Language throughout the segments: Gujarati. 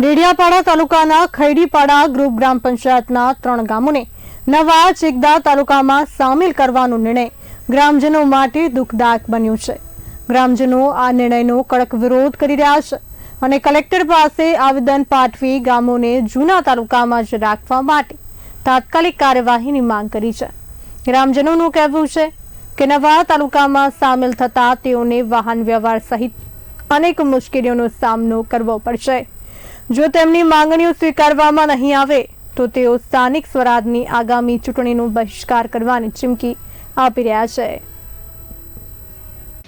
ડેડિયાપાડા તાલુકાના ખૈડીપાડા ગ્રુપ ગ્રામ પંચાયતના ત્રણ ગામોને નવા ચેકદા તાલુકામાં સામેલ કરવાનો નિર્ણય ગ્રામજનો માટે દુઃખદાયક બન્યો છે. ગ્રામજનો આ નિર્ણયનો કડક વિરોધ કરી રહ્યા છે અને કલેક્ટર પાસે આવેદન પાઠવી ગામોને જૂના તાલુકામાં જ રાખવા માટે તાત્કાલિક કાર્યવાહીની માંગ કરી છે. ગ્રામજનોનું કહેવું છે કે નવા તાલુકામાં સામેલ થતા તેઓને વાહન વ્યવહાર સહિત અનેક મુશ્કેલીઓનો સામનો કરવો પડશે. જો તેમની માંગણીઓ સ્વીકારવામાં નહીં આવે, તો તેઓ સ્થાનિક સ્વરાજની આગામી ચૂંટણીનો બહિષ્કાર કરવાની ચીમકી આપી રહ્યા છે.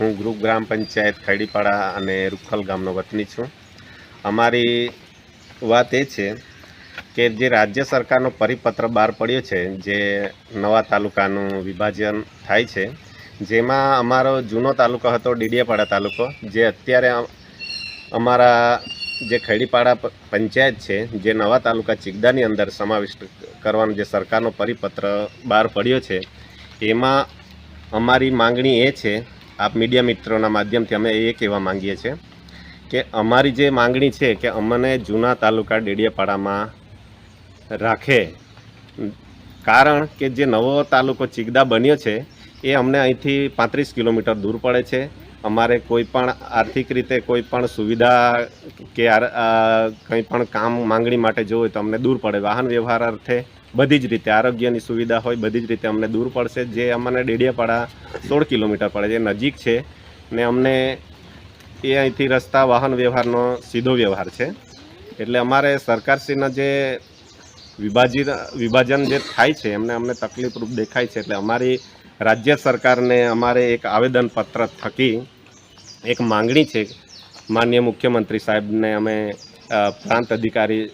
હું ગ્રુપ ગ્રામ પંચાયત ખૈડીપાડા અને રૂખલ ગામનો વતની છું. અમારી વાત એ છે કે જે રાજ્ય સરકારનો પરિપત્ર બહાર પડ્યો છે, જે નવા તાલુકાનું વિભાજન થાય છે, જેમાં અમારો જૂનો તાલુકો હતો ડીડીયાપાડા તાલુકો, જે અત્યારે અમારા જે ખૈડીપાડા પંચાયત છે, જે નવા તાલુકા ચિગદાની અંદર સમાવિષ્ટ કરવાનો જે સરકારનો પરિપત્ર બહાર પડ્યો છે, એમાં અમારી માંગણી એ છે, આપ મીડિયા મિત્રોના માધ્યમથી અમે એ કહેવા માંગીએ છીએ કે અમારી જે માંગણી છે કે અમને જૂના તાલુકા ડેડિયાપાડામાં રાખે. કારણ કે જે નવો તાલુકો ચિગદા બન્યો છે એ અમને અહીંથી પાંત્રીસ કિલોમીટર દૂર પડે છે. અમારે કોઈ પણ આર્થિક રીતે કોઈ પણ સુવિધા કે કંઈ પણ કામ માંગણી માટે જવું હોય તો અમને દૂર પડે. વાહન વ્યવહાર અર્થે બધી જ રીતે આરોગ્યની સુવિધા હોય, બધી જ રીતે અમને દૂર પડશે. જે અમને ડેડિયાપાડા સોળ કિલોમીટર પડે છે નજીક છે. ને અમને એ અહીંથી રસ્તા વાહન વ્યવહારનો સીધો વ્યવહાર છે. એટલે અમારે સરકારશ્રીના જે વિભાજિત, વિભાજન જે થાય છે, એમને અમને તકલીફરૂપ દેખાય છે. એટલે અમારી રાજ્ય સરકારને અમારે એક આવેદનપત્ર થકી એક માંગણી છે. માન્ય મુખ્યમંત્રી સાહેબને અમે પ્રાંત અધિકારી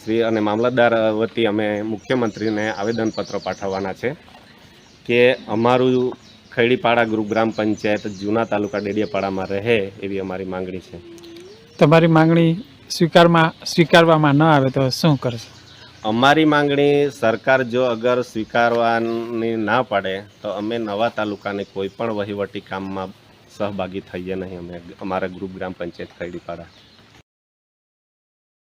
શ્રી અને મામલતદાર વતી અમે મુખ્યમંત્રીને આવેદનપત્ર પાઠવવાના છે કે અમારું ખૈડીપાડા ગ્રુપ પંચાયત જૂના તાલુકા ડેડિયાપાડામાં રહે એવી અમારી માંગણી છે. તમારી માંગણી સ્વીકારમાં, સ્વીકારવામાં ન આવે તો શું કરશો? અમારી માંગણી, સરકાર જો અગર સ્વીકારવાની ના પાડે, તો અમે નવા તાલુકાને કોઈ પણ વહીવટી કામમાં સહભાગી થઈએ નહીં. અમે અમારા ગ્રુપ ગ્રામ પંચાયત ખૈડીપાડા